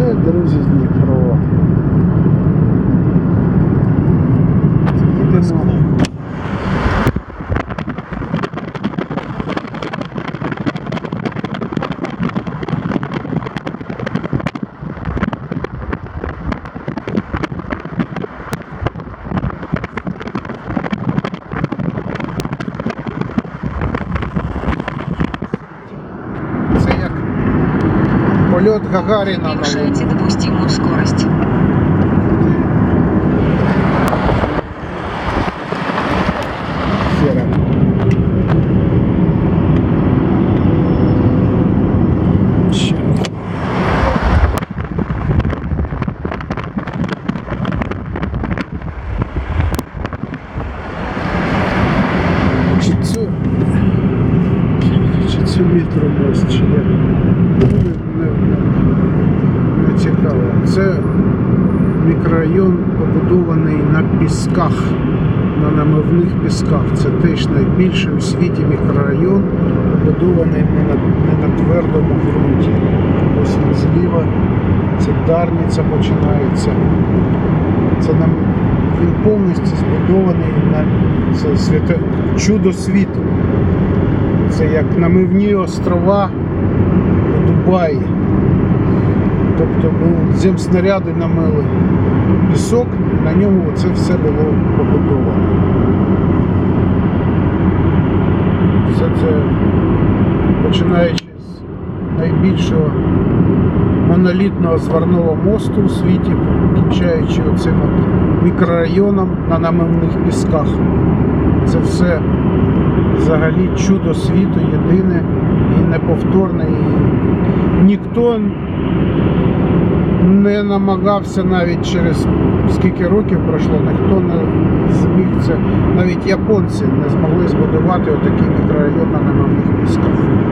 Оце, друзі, Дніпро. Полет Гагарина. Уменьшайте допустимую скорость. Чи цю метро ось чи ні? Мікрорайон побудований на пісках, на намивних пісках. Це теж найбільший у світі мікрорайон, побудований не на, не на твердому ґрунті. Ось він зліва, це Дарниця починається. Це нам він повністю збудований на це свято, чудо світу. Це як намивні острова у Дубаї. Тобто ну, земснаряди намили пісок, на ньому це все було побудовано. Все це починаючи з найбільшого монолітного зварного мосту у світі, кінчаючи оцим от мікрорайоном на намивних пісках. Це все взагалі чудо світу, єдине і неповторне. І ніхто не намагався навіть через скільки років пройшло, ніхто не зміг це. Навіть японці не змогли збудувати отакі мікрорайони на мовних містах.